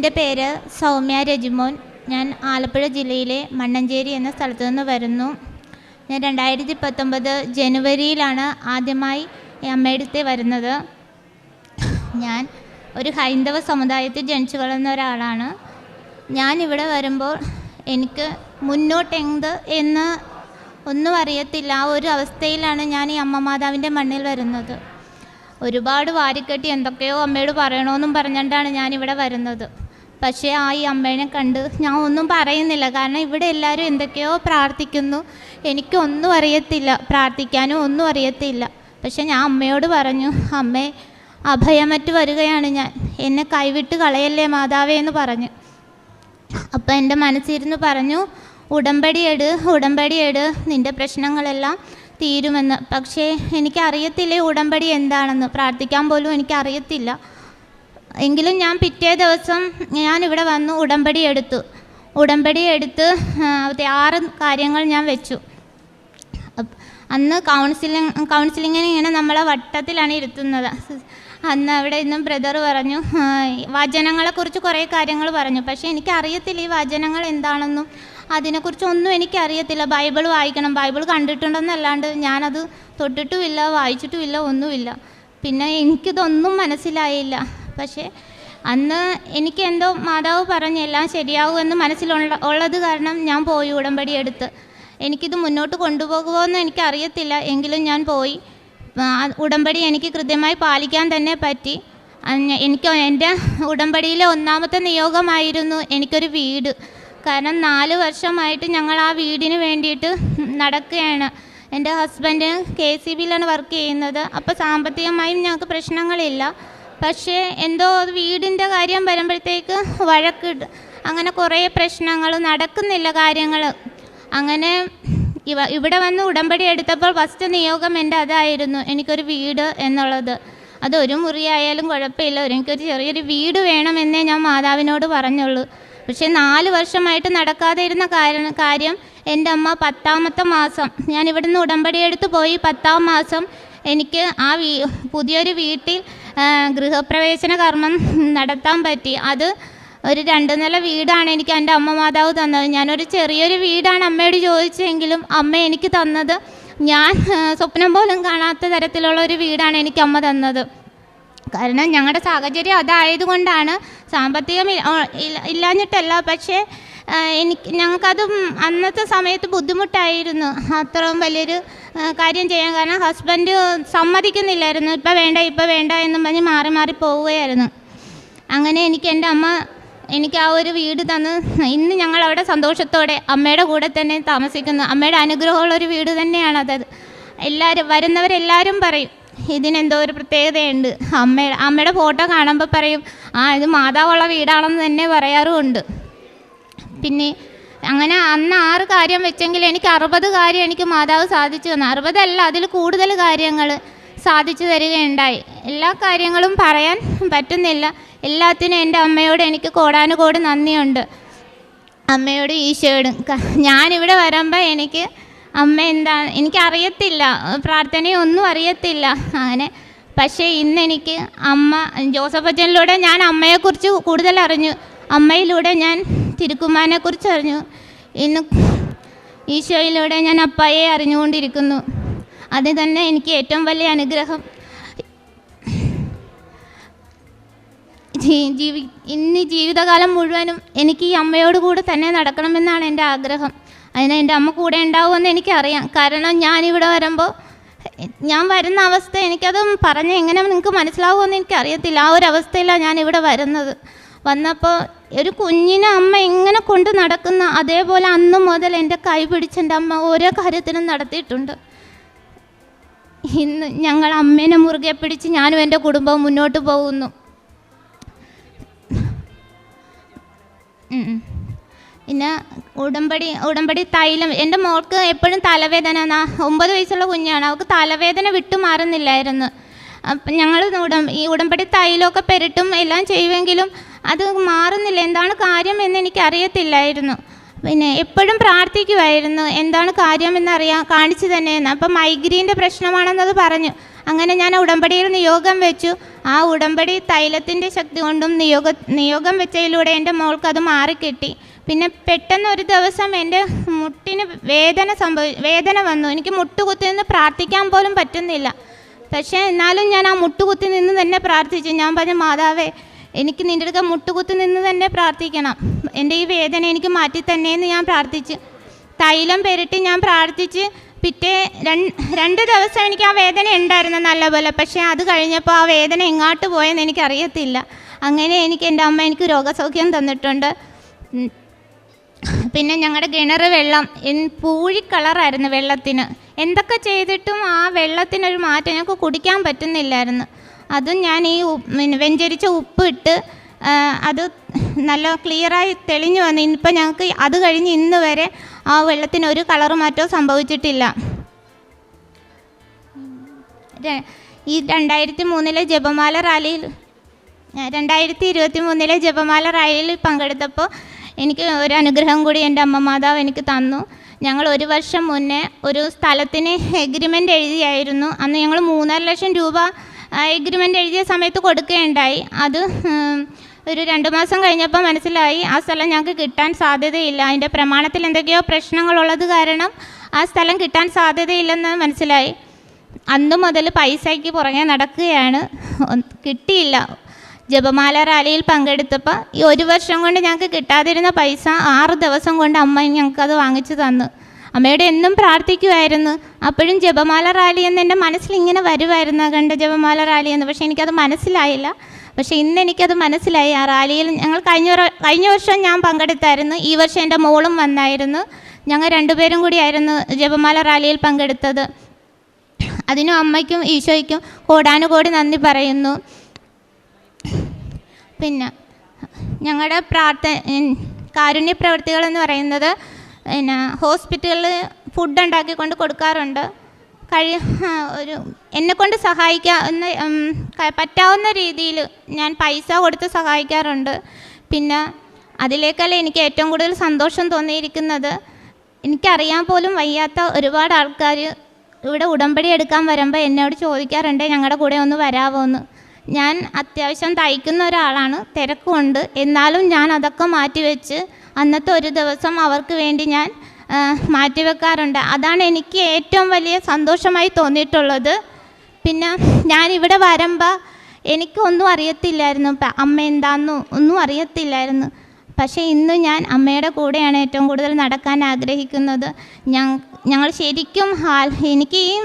എന്റെ പേര് സൗമ്യ രജിമോൻ. ഞാൻ ആലപ്പുഴ ജില്ലയിലെ മണ്ണഞ്ചേരി എന്ന സ്ഥലത്തു നിന്ന് വരുന്നു. ഞാൻ രണ്ടായിരത്തി പത്തൊമ്പത് ജനുവരിയിലാണ് ആദ്യമായി അമ്മയുടെ വരുന്നത്. ഞാൻ ഒരു ഹൈന്ദവ സമുദായത്തിൽ ജനിച്ചു വളർന്ന ഒരാളാണ്. ഞാൻ ഇവിടെ വരുമ്പോൾ എനിക്ക് മുന്നോട്ടെന്ത് എന്ന് ഒന്നും അറിയത്തില്ല. ആ ഒരു അവസ്ഥയിലാണ് ഞാൻ ഈ അമ്മ മാതാവിന്റെ മണ്ണിൽ വരുന്നത്. ഒരുപാട് വാരിക്കെട്ടി എന്തൊക്കെയോ അമ്മയോട് പറയണമെന്നും പറഞ്ഞുകൊണ്ടാണ് ഞാനിവിടെ വരുന്നത്. പക്ഷേ ആ ഈ അമ്മേനെ കണ്ട് ഞാൻ ഒന്നും പറയുന്നില്ല. കാരണം ഇവിടെ എല്ലാവരും എന്തൊക്കെയോ പ്രാർത്ഥിക്കുന്നു. എനിക്കൊന്നും അറിയത്തില്ല. പ്രാർത്ഥിക്കാനും ഒന്നും അറിയത്തില്ല. പക്ഷേ ഞാൻ അമ്മയോട് പറഞ്ഞു അമ്മേ അഭയമറ്റ് വരികയാണ് ഞാൻ. എന്നെ കൈവിട്ട് കളയല്ലേ മാതാവേ എന്ന് പറഞ്ഞു. അപ്പം എന്റെ മനസ്സിരുന്ന് പറഞ്ഞു ഉടമ്പടി എട് ഉടമ്പടി എട്. നിന്റെ പ്രശ്നങ്ങളെല്ലാം തീരുമെന്ന്. പക്ഷേ എനിക്കറിയത്തില്ല ഉടമ്പടി എന്താണെന്ന്. പ്രാർത്ഥിക്കാൻ പോലും എനിക്കറിയത്തില്ല. എങ്കിലും ഞാൻ പിറ്റേ ദിവസം ഞാൻ ഇവിടെ വന്നു ഉടമ്പടി എടുത്തു. ഉടമ്പടി എടുത്ത് ആറ് കാര്യങ്ങൾ ഞാൻ വെച്ചു. അന്ന് കൗൺസിലിംഗ് കൗൺസിലിങ്ങിന് ഇങ്ങനെ നമ്മളെ വട്ടത്തിലാണ് ഇരുത്തുന്നത്. അന്ന് അവിടെ ഇന്നും ബ്രദർ പറഞ്ഞു വചനങ്ങളെക്കുറിച്ച് കുറേ കാര്യങ്ങൾ പറഞ്ഞു. പക്ഷേ എനിക്കറിയത്തില്ല ഈ വചനങ്ങൾ എന്താണെന്നും. അതിനെക്കുറിച്ച് ഒന്നും എനിക്കറിയത്തില്ല. ബൈബിൾ വായിക്കണം. ബൈബിൾ കണ്ടിട്ടുണ്ടെന്നല്ലാണ്ട് ഞാനത് തൊട്ടിട്ടുമില്ല വായിച്ചിട്ടുമില്ല ഒന്നുമില്ല. പിന്നെ എനിക്കിതൊന്നും മനസ്സിലായില്ല. പക്ഷേ അന്ന് എനിക്ക് എന്തോ മാതാവ് പറഞ്ഞ് എല്ലാം ശരിയാവുമെന്ന് മനസ്സിലുള്ള ഉള്ളത് കാരണം ഞാൻ പോയി ഉടമ്പടി എടുത്ത്. എനിക്കിത് മുന്നോട്ട് കൊണ്ടുപോകുമോ എന്ന് എനിക്കറിയത്തില്ല. എങ്കിലും ഞാൻ പോയി. ഉടമ്പടി എനിക്ക് കൃത്യമായി പാലിക്കാൻ തന്നെ പറ്റി. എനിക്ക് എന്റെ ഉടമ്പടിയിലെ ഒന്നാമത്തെ നിയോഗമായിരുന്നു എനിക്കൊരു വീട്. കാരണം നാല് വർഷമായിട്ട് ഞങ്ങൾ ആ വീടിന് വേണ്ടിയിട്ട് നടക്കുകയാണ്. എന്റെ ഹസ്ബൻഡ് കെ സി ബിയിലാണ് വർക്ക് ചെയ്യുന്നത്. അപ്പോൾ സാമ്പത്തികമായും ഞങ്ങൾക്ക് പ്രശ്നങ്ങളില്ല. പക്ഷേ എന്തോ വീടിന്റെ കാര്യം വരുമ്പോഴത്തേക്ക് വഴക്കിട്ട് അങ്ങനെ കുറേ പ്രശ്നങ്ങൾ നടക്കുന്നില്ല കാര്യങ്ങൾ. അങ്ങനെ ഇവ ഇവിടെ വന്ന് ഉടമ്പടി എടുത്തപ്പോൾ ഫസ്റ്റ് നിയോഗം എന്റെ അതായിരുന്നു എനിക്കൊരു വീട് എന്നുള്ളത്. അത് ഒരു മുറിയായാലും കുഴപ്പമില്ല എനിക്കൊരു ചെറിയൊരു വീട് വേണമെന്നേ ഞാൻ മാതാവിനോട് പറഞ്ഞുള്ളൂ. പക്ഷേ നാല് വർഷമായിട്ട് നടക്കാതെ ഇരുന്ന കാര്യം കാര്യം എന്റെ അമ്മ പത്താമത്തെ മാസം ഞാൻ ഇവിടുന്ന് ഉടമ്പടി എടുത്ത് പോയി പത്താം മാസം എനിക്ക് ആ വീ പുതിയൊരു വീട്ടിൽ ഗൃഹപ്രവേശന കർമ്മം നടത്താൻ പറ്റി. അത് ഒരു രണ്ട് നില വീടാണ് എനിക്ക് എന്റെ അമ്മ മാതാവ് തന്നത്. ഞാനൊരു ചെറിയൊരു വീടാണ് അമ്മയോട് ചോദിച്ചെങ്കിലും അമ്മ എനിക്ക് തന്നത്. ഞാൻ സ്വപ്നം പോലും കാണാത്ത തരത്തിലുള്ള ഒരു വീടാണ് എനിക്ക് അമ്മ തന്നത്. കാരണം ഞങ്ങളുടെ സാഹചര്യം അതായതുകൊണ്ടാണ് സാമ്പത്തികം ഇല്ലാഞ്ഞിട്ടല്ല. പക്ഷേ എനിക്ക് ഞങ്ങൾക്കത് അന്നത്തെ സമയത്ത് ബുദ്ധിമുട്ടായിരുന്നു. അത്രയും വലിയൊരു കാര്യം ചെയ്യാൻ കാരണം ഹസ്ബൻഡ് സമ്മതിക്കുന്നില്ലായിരുന്നു. ഇപ്പം വേണ്ട ഇപ്പം വേണ്ട എന്നും പറഞ്ഞ് മാറി മാറി പോവുകയായിരുന്നു. അങ്ങനെ എനിക്ക് എന്റെ അമ്മ എനിക്ക് ആ ഒരു വീട് തന്ന്. ഇന്ന് ഞങ്ങൾ അവിടെ സന്തോഷത്തോടെ അമ്മയുടെ കൂടെ തന്നെ താമസിക്കുന്നു. അമ്മയുടെ അനുഗ്രഹമുള്ള ഒരു വീട് തന്നെയാണത്. എല്ലാവരും വരുന്നവരെല്ലാവരും പറയും ഇതിനെന്തോ ഒരു പ്രത്യേകതയുണ്ട്. അമ്മ അമ്മയുടെ ഫോട്ടോ കാണുമ്പോൾ പറയും ആ ഇത് മാതാവുള്ള വീടാണെന്ന് തന്നെ പറയാറുമുണ്ട്. പിന്നെ അങ്ങനെ അന്ന് ആറ് കാര്യം വെച്ചെങ്കിൽ എനിക്ക് അറുപത് കാര്യം എനിക്ക് മാതാവ് സാധിച്ചു തന്നു. അറുപതല്ല അതിൽ കൂടുതൽ കാര്യങ്ങൾ സാധിച്ചു തരികയുണ്ടായി. എല്ലാ കാര്യങ്ങളും പറയാൻ പറ്റുന്നില്ല. എല്ലാത്തിനും എന്റെ അമ്മയോട് എനിക്ക് കോടാനുകോട് നന്ദിയുണ്ട്. അമ്മയോട് ഈശോയോടും. ഞാനിവിടെ വരുമ്പോൾ എനിക്ക് അമ്മ എന്താ എനിക്കറിയത്തില്ല. പ്രാർത്ഥനയൊന്നും അറിയത്തില്ല. അങ്ങനെ പക്ഷേ ഇന്ന് എനിക്ക് അമ്മ ജോസഫ് അച്ഛനിലൂടെ ഞാൻ അമ്മയെക്കുറിച്ച് കൂടുതൽ അറിഞ്ഞു. അമ്മയിലൂടെ ഞാൻ തിരുക്കുമാനെക്കുറിച്ച് അറിഞ്ഞു. ഇന്ന് ഈശോയിലൂടെ ഞാൻ അപ്പായെ അറിഞ്ഞുകൊണ്ടിരിക്കുന്നു. അത് തന്നെ എനിക്ക് ഏറ്റവും വലിയ അനുഗ്രഹം ജീവി ഇന്ന് ജീവിതകാലം മുഴുവനും എനിക്ക് ഈ അമ്മയോട് കൂടെ തന്നെ നടക്കണമെന്നാണ് എന്റെ ആഗ്രഹം. അതിന് എന്റെ അമ്മ കൂടെ ഉണ്ടാവുമെന്ന് എനിക്കറിയാം. കാരണം ഞാനിവിടെ വരുമ്പോൾ ഞാൻ വരുന്ന അവസ്ഥ എനിക്കത് പറഞ്ഞ് എങ്ങനെ നിങ്ങൾക്ക് മനസ്സിലാവുമെന്ന് എനിക്കറിയത്തില്ല. ആ ഒരു അവസ്ഥയിലാണ് ഞാൻ ഇവിടെ വരുന്നത്. വന്നപ്പോൾ ഒരു കുഞ്ഞിനെ അമ്മ എങ്ങനെ കൊണ്ട് നടക്കുന്ന അതേപോലെ അന്ന് മുതൽ എന്റെ കൈ പിടിച്ചെന്റെ അമ്മ ഓരോ കാര്യത്തിനും നടത്തിയിട്ടുണ്ട്. ഇന്ന് ഞങ്ങൾ അമ്മേനെ മുറുകെ പിടിച്ച് ഞാനും എന്റെ കുടുംബവും മുന്നോട്ട് പോകുന്നു. പിന്നെ ഉടമ്പടി ഉടമ്പടി തൈലം. എന്റെ മോൾക്ക് എപ്പോഴും തലവേദന. ഒമ്പത് വയസ്സുള്ള കുഞ്ഞാണ്. അവൾക്ക് തലവേദന വിട്ടു മാറുന്നില്ലായിരുന്നു അപ്പം ഞങ്ങൾ ഉടം ഈ ഉടമ്പടി തൈലമൊക്കെ പെരട്ടും എല്ലാം ചെയ്യുമെങ്കിലും അത് മാറുന്നില്ല. എന്താണ് കാര്യം എന്ന് എനിക്ക് അറിയത്തില്ലായിരുന്നു പിന്നെ എപ്പോഴും പ്രാർത്ഥിക്കുമായിരുന്നു എന്താണ് കാര്യം എന്നറിയാൻ കാണിച്ചു തന്നെയെന്ന് അപ്പം മൈഗ്രീന്റെ പ്രശ്നമാണെന്നത് പറഞ്ഞു. അങ്ങനെ ഞാൻ ഉടമ്പടിയിൽ നിയോഗം വെച്ചു. ആ ഉടമ്പടി തൈലത്തിന്റെ ശക്തി കൊണ്ടും നിയോഗ നിയോഗം വെച്ചതിലൂടെ എന്റെ മോൾക്ക് അത് മാറിക്കിട്ടി. പിന്നെ പെട്ടെന്ന് ഒരു ദിവസം എന്റെ മുട്ടിന് വേദന സംഭവി വേദന വന്നു. എനിക്ക് മുട്ടുകുത്തി നിന്ന് പ്രാർത്ഥിക്കാൻ പോലും പറ്റുന്നില്ല. പക്ഷേ എന്നാലും ഞാൻ ആ മുട്ടുകുത്തി നിന്ന് തന്നെ പ്രാർത്ഥിച്ചു. ഞാൻ പറഞ്ഞു മാതാവേ എനിക്ക് നിന്റെ അടുക്ക മുട്ടുകുത്തി നിന്ന് തന്നെ പ്രാർത്ഥിക്കണം. എന്റെ ഈ വേദന എനിക്ക് മാറ്റി തന്നെയെന്ന് ഞാൻ പ്രാർത്ഥിച്ചു. തൈലം പെരട്ടി ഞാൻ പ്രാർത്ഥിച്ച് പിറ്റേ രണ്ട് ദിവസം എനിക്ക് ആ വേദന ഉണ്ടായിരുന്നു നല്ലപോലെ. പക്ഷേ അത് കഴിഞ്ഞപ്പോൾ ആ വേദന എങ്ങോട്ട് പോയെന്ന് എനിക്കറിയത്തില്ല. അങ്ങനെ എനിക്ക് എന്റെ അമ്മ എനിക്ക് രോഗസൗഖ്യം തന്നിട്ടുണ്ട്. പിന്നെ ഞങ്ങളുടെ കിണർ വെള്ളം പൂഴി കളറായിരുന്നു വെള്ളത്തിന്. എന്തൊക്കെ ചെയ്തിട്ടും ആ വെള്ളത്തിനൊരു മാറ്റം ഞങ്ങൾക്ക് കുടിക്കാൻ പറ്റുന്നില്ലായിരുന്നു. അതും ഞാൻ ഈ വെഞ്ചരിച്ച ഉപ്പ് ഇട്ട് അത് നല്ല ക്ലിയറായി തെളിഞ്ഞു വന്നു. ഇപ്പം ഞങ്ങൾക്ക് അത് കഴിഞ്ഞ് ഇന്ന് വരെ ആ വെള്ളത്തിന് ഒരു കളർ മാറ്റവും സംഭവിച്ചിട്ടില്ല. ഈ രണ്ടായിരത്തി മൂന്നിലെ ജപമാല റാലിയിൽ രണ്ടായിരത്തി ഇരുപത്തി മൂന്നിലെ ജപമാല റാലിയിൽ പങ്കെടുത്തപ്പോൾ എനിക്ക് ഒരു അനുഗ്രഹം കൂടി എന്റെ അമ്മ മാതാവ് എനിക്ക് തന്നു. ഞങ്ങൾ ഒരു വർഷം മുന്നേ ഒരു സ്ഥലത്തിന് എഗ്രിമെന്റ് എഴുതിയായിരുന്നു. അന്ന് ഞങ്ങൾ മൂന്നര ലക്ഷം രൂപ എഗ്രിമെന്റ് എഴുതിയ സമയത്ത് കൊടുക്കുകയുണ്ടായി. അത് ഒരു രണ്ട് മാസം കഴിഞ്ഞപ്പോൾ മനസ്സിലായി ആ സ്ഥലം ഞങ്ങൾക്ക് കിട്ടാൻ സാധ്യതയില്ല. അതിന്റെ പ്രമാണത്തിൽ എന്തൊക്കെയോ പ്രശ്നങ്ങളുള്ളത് കാരണം ആ സ്ഥലം കിട്ടാൻ സാധ്യതയില്ലെന്ന് മനസ്സിലായി. അന്ന് മുതൽ പൈസയ്ക്ക് പുറകെ നടക്കുകയാണ്. കിട്ടിയില്ല. ജപമാല റാലിയിൽ പങ്കെടുത്തപ്പോൾ ഈ ഒരു വർഷം കൊണ്ട് ഞങ്ങൾക്ക് കിട്ടാതിരുന്ന പൈസ ആറ് ദിവസം കൊണ്ട് അമ്മ ഞങ്ങൾക്കത് വാങ്ങിച്ചു തന്നു. അമ്മയോട് എന്നും പ്രാർത്ഥിക്കുമായിരുന്നു അപ്പോഴും ജപമാല റാലി എന്ന് എന്റെ മനസ്സിൽ ഇങ്ങനെ വരുമായിരുന്നു കണ്ട ജപമാല റാലി എന്ന്. പക്ഷേ എനിക്കത് മനസ്സിലായില്ല. പക്ഷേ ഇന്ന് എനിക്കത് മനസ്സിലായി. ആ റാലിയിൽ ഞങ്ങൾ കഴിഞ്ഞ കഴിഞ്ഞ വർഷം ഞാൻ പങ്കെടുത്തായിരുന്നു. ഈ വർഷം എന്റെ മോളും വന്നായിരുന്നു. ഞങ്ങൾ രണ്ടുപേരും കൂടിയായിരുന്നു ജപമാല റാലിയിൽ പങ്കെടുത്തത്. അതിനും അമ്മയ്ക്കും ഈശോയ്ക്കും കോടാനുകോടി നന്ദി പറയുന്നു. പിന്നെ ഞങ്ങളുടെ പ്രാർത്ഥന കാരുണ്യ പ്രവൃത്തികൾ എന്ന് പറയുന്നത് പിന്നെ ഹോസ്പിറ്റലിൽ ഫുഡ് ഉണ്ടാക്കിക്കൊണ്ട് കൊടുക്കാറുണ്ട്. കഴി ഒരു എന്നെക്കൊണ്ട് സഹായിക്കാവുന്ന പറ്റാവുന്ന രീതിയിൽ ഞാൻ പൈസ കൊടുത്ത് സഹായിക്കാറുണ്ട്. പിന്നെ അതിലേക്കല്ല എനിക്ക് ഏറ്റവും കൂടുതൽ സന്തോഷം തോന്നിയിരിക്കുന്നത്. എനിക്കറിയാൻ പോലും വയ്യാത്ത ഒരുപാട് ആൾക്കാർ ഇവിടെ ഉടമ്പടി എടുക്കാൻ വരുമ്പോൾ എന്നോട് ചോദിക്കാറുണ്ട് ഞങ്ങളുടെ കൂടെ ഒന്ന് വരാമോ എന്ന് ഞാൻ അത്യാവശ്യം തയ്ക്കുന്ന ഒരാളാണ് തിരക്കുമുണ്ട്. എന്നാലും ഞാൻ അതൊക്കെ മാറ്റിവെച്ച് അന്നത്തെ ഒരു ദിവസം അവർക്ക് വേണ്ടി ഞാൻ മാറ്റിവെക്കാറുണ്ട്. അതാണ് എനിക്ക് ഏറ്റവും വലിയ സന്തോഷമായി തോന്നിയിട്ടുള്ളത്. പിന്നെ ഞാൻ ഇവിടെ വരുമ്പോൾ എനിക്കൊന്നും അറിയത്തില്ലായിരുന്നു. അമ്മ എന്താണെന്നോ ഒന്നും അറിയത്തില്ലായിരുന്നു. പക്ഷേ ഇന്ന് ഞാൻ അമ്മയുടെ കൂടെയാണ് ഏറ്റവും കൂടുതൽ നടക്കാൻ ആഗ്രഹിക്കുന്നത്. ഞങ്ങൾ ശരിക്കും എനിക്ക് ഈ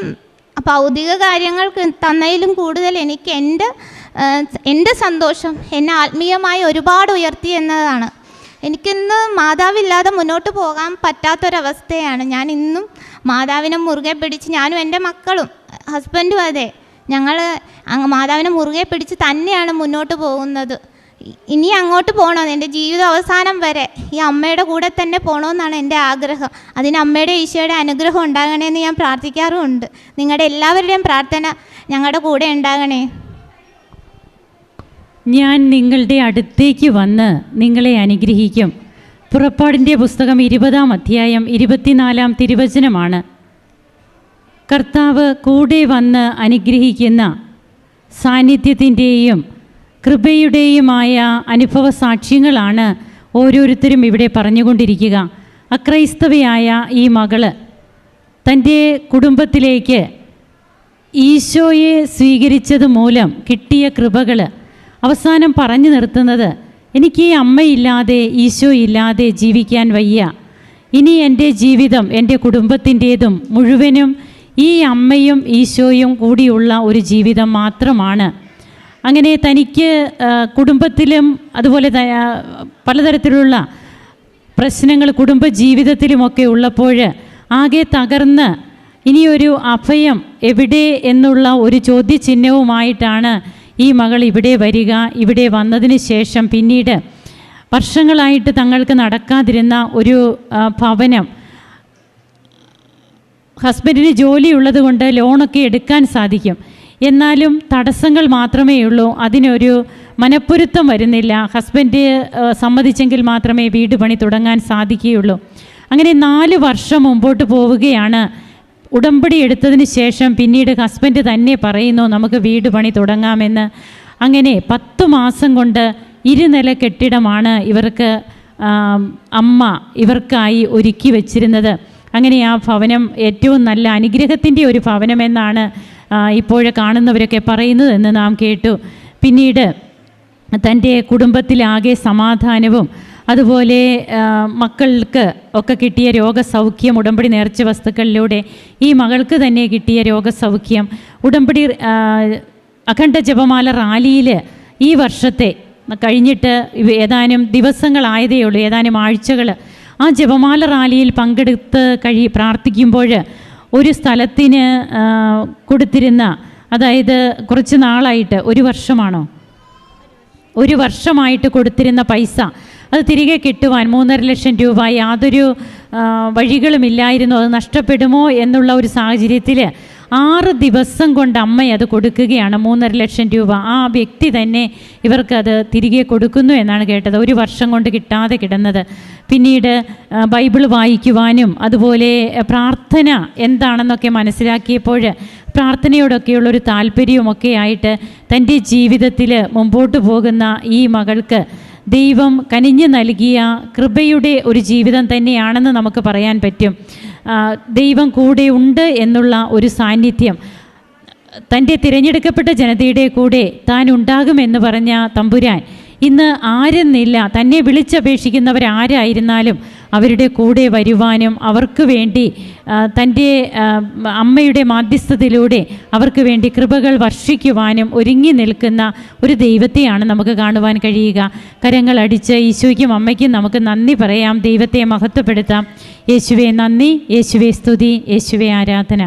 ഭൗതിക കാര്യങ്ങൾ തന്നതിലും കൂടുതൽ എനിക്ക് എന്റെ എന്റെ സന്തോഷം എന്നെ ആത്മീയമായി ഒരുപാട് ഉയർത്തി എന്നതാണ്. എനിക്കിന്ന് മാതാവില്ലാതെ മുന്നോട്ട് പോകാൻ പറ്റാത്തൊരവസ്ഥയാണ്. ഞാൻ ഇന്നും മാതാവിനെ മുറുകെ പിടിച്ച് ഞാനും എന്റെ മക്കളും ഹസ്ബൻഡും അതെ ഞങ്ങൾ മാതാവിനെ മുറുകെ പിടിച്ച് തന്നെയാണ് മുന്നോട്ട് പോകുന്നത്. ഇനി അങ്ങോട്ട് പോകണമെന്ന് എന്റെ ജീവിത അവസാനം വരെ ഈ അമ്മയുടെ കൂടെ തന്നെ പോകണമെന്നാണ് എന്റെ ആഗ്രഹം. അതിന് അമ്മയുടെ ഈശോയുടെ അനുഗ്രഹം ഉണ്ടാകണേന്ന് ഞാൻ പ്രാർത്ഥിക്കാറുമുണ്ട്. നിങ്ങളുടെ എല്ലാവരുടെയും പ്രാർത്ഥന ഞങ്ങളുടെ കൂടെ ഉണ്ടാകണേ. ഞാൻ നിങ്ങളുടെ അടുത്തേക്ക് വന്ന് നിങ്ങളെ അനുഗ്രഹിക്കും. പുറപ്പാടിന്റെ പുസ്തകം ഇരുപതാം അധ്യായം ഇരുപത്തിനാലാം തിരുവചനമാണ്. കർത്താവ് കൂടെ വന്ന് അനുഗ്രഹിക്കുന്ന സാന്നിധ്യത്തിന്റെയും കൃപയുടെയുമായ അനുഭവ സാക്ഷ്യങ്ങളാണ് ഓരോരുത്തരും ഇവിടെ പറഞ്ഞുകൊണ്ടിരിക്കുക. അക്രൈസ്തവയായ ഈ മകൾ തന്റെ കുടുംബത്തിലേക്ക് ഈശോയെ സ്വീകരിച്ചത് മൂലം കിട്ടിയ കൃപകൾ അവസാനം പറഞ്ഞു നിർത്തുന്നത് എനിക്ക് ഈ അമ്മയില്ലാതെ ഈശോ ഇല്ലാതെ ജീവിക്കാൻ വയ്യ. ഇനി എന്റെ ജീവിതം എന്റെ കുടുംബത്തിന്റേതും മുഴുവനും ഈ അമ്മയും ഈശോയും കൂടിയുള്ള ഒരു ജീവിതം മാത്രമാണ്. അങ്ങനെ തനിക്ക് കുടുംബത്തിലും അതുപോലെ പലതരത്തിലുള്ള പ്രശ്നങ്ങൾ കുടുംബ കുടുംബജീവിതത്തിലുമൊക്കെ ഉള്ളപ്പോൾ ആകെ തകർന്ന് ഇനിയൊരു അഭയം എവിടെ എന്നുള്ള ഒരു ചോദ്യചിഹ്നവുമായിട്ടാണ് ഈ മകൾ ഇവിടെ വരിക ഇവിടെ വന്നതിന് ശേഷം പിന്നീട് വർഷങ്ങളായിട്ട് തങ്ങൾക്ക് നടക്കാതിരുന്ന ഒരു ഭവനം ഹസ്ബൻഡിന് ജോലിയുള്ളത് കൊണ്ട് ലോണൊക്കെ എടുക്കാൻ സാധിക്കും. എന്നാലും തടസ്സങ്ങൾ മാത്രമേ ഉള്ളൂ. അതിനൊരു മനപ്പൊരുത്തം വരുന്നില്ല. ഹസ്ബൻഡ് സമ്മതിച്ചെങ്കിൽ മാത്രമേ വീട് പണി തുടങ്ങാൻ സാധിക്കുകയുള്ളൂ. അങ്ങനെ നാല് വർഷം മുമ്പോട്ട് പോവുകയാണ് ഉടമ്പടി എടുത്തതിന് ശേഷം പിന്നീട് ഹസ്ബൻഡ് തന്നെ പറയുന്നു നമുക്ക് വീട് പണി തുടങ്ങാമെന്ന്. അങ്ങനെ പത്ത് മാസം കൊണ്ട് ഇരുനില കെട്ടിടമാണ് ഇവർക്ക് അമ്മ ഇവർക്കായി ഒരുക്കി വച്ചിരുന്നത്. അങ്ങനെ ആ ഭവനം ഏറ്റവും നല്ല അനുഗ്രഹത്തിന്റെ ഒരു ഭവനമെന്നാണ് ഇപ്പോഴെ കാണുന്നവരൊക്കെ പറയുന്നതെന്ന് നാം കേട്ടു. പിന്നീട് തന്റെ കുടുംബത്തിലാകെ സമാധാനവും അതുപോലെ മക്കൾക്ക് ഒക്കെ കിട്ടിയ രോഗസൗഖ്യം ഉടമ്പടി നേർച്ച വസ്തുക്കളിലൂടെ ഈ മകൾക്ക് തന്നെ കിട്ടിയ രോഗസൗഖ്യം ഉടമ്പടി അഖണ്ഡ ജപമാല റാലിയിൽ ഈ വർഷത്തെ കഴിഞ്ഞിട്ട് ഏതാനും ദിവസങ്ങളായതേ ഉള്ളൂ ഏതാനും ആഴ്ചകൾ ആ ജപമാല റാലിയിൽ പങ്കെടുത്ത് കഴി പ്രാർത്ഥിക്കുമ്പോൾ ഒരു സ്ഥലത്തിന് കൊടുത്തിരുന്ന അതായത് കുറച്ച് നാളായിട്ട് ഒരു വർഷമാണോ? ഒരു വർഷമായിട്ട് കൊടുത്തിരുന്ന പൈസ അത് തിരികെ കിട്ടുവാൻ മൂന്നര ലക്ഷം രൂപ യാതൊരു വഴികളുമില്ലായിരുന്നു. അത് നഷ്ടപ്പെടുമോ എന്നുള്ള ഒരു സാഹചര്യത്തിൽ ആറ് ദിവസം കൊണ്ട് അമ്മ അത് കൊടുക്കുകയാണ് മൂന്നര ലക്ഷം രൂപ. ആ വ്യക്തി തന്നെ ഇവർക്കത് തിരികെ കൊടുക്കുന്നു എന്നാണ് കേട്ടത്. ഒരു വർഷം കൊണ്ട് കിട്ടാതെ കിടന്നത്. പിന്നീട് ബൈബിൾ വായിക്കുവാനും അതുപോലെ പ്രാർത്ഥന എന്താണെന്നൊക്കെ മനസ്സിലാക്കിയപ്പോൾ പ്രാർത്ഥനയോടൊക്കെയുള്ളൊരു താല്പര്യവുമൊക്കെ ആയിട്ട് തന്റെ ജീവിതത്തിൽ മുമ്പോട്ട് പോകുന്ന ഈ മകൾക്ക് ദൈവം കനിഞ്ഞു നൽകിയ കൃപയുടെ ഒരു ജീവിതം തന്നെയാണെന്ന് നമുക്ക് പറയാൻ പറ്റും. ദൈവം കൂടെ ഉണ്ട് എന്നുള്ള ഒരു സാന്നിധ്യം. തന്റെ തിരഞ്ഞെടുക്കപ്പെട്ട ജനതയുടെ കൂടെ താൻ ഉണ്ടാകുമെന്ന് പറഞ്ഞ തമ്പുരാൻ ഇന്ന് ആരെന്നില്ല തന്നെ വിളിച്ചപേക്ഷിക്കുന്നവരാരായിരുന്നാലും അവരുടെ കൂടെ വരുവാനും അവർക്ക് വേണ്ടി തന്റെ അമ്മയുടെ മാധ്യസ്ഥതയിലൂടെ അവർക്ക് വേണ്ടി കൃപകൾ വർഷിക്കുവാനും ഒരുങ്ങി നിൽക്കുന്ന ഒരു ദൈവത്തെയാണ് നമുക്ക് കാണുവാൻ കഴിയുക. കരങ്ങളടിച്ച് യേശുവിക്കും അമ്മയ്ക്കും നമുക്ക് നന്ദി പറയാം. ദൈവത്തെ മഹത്വപ്പെടുത്താം. യേശുവെ നന്ദി. യേശുവെ സ്തുതി. യേശുവെ ആരാധന.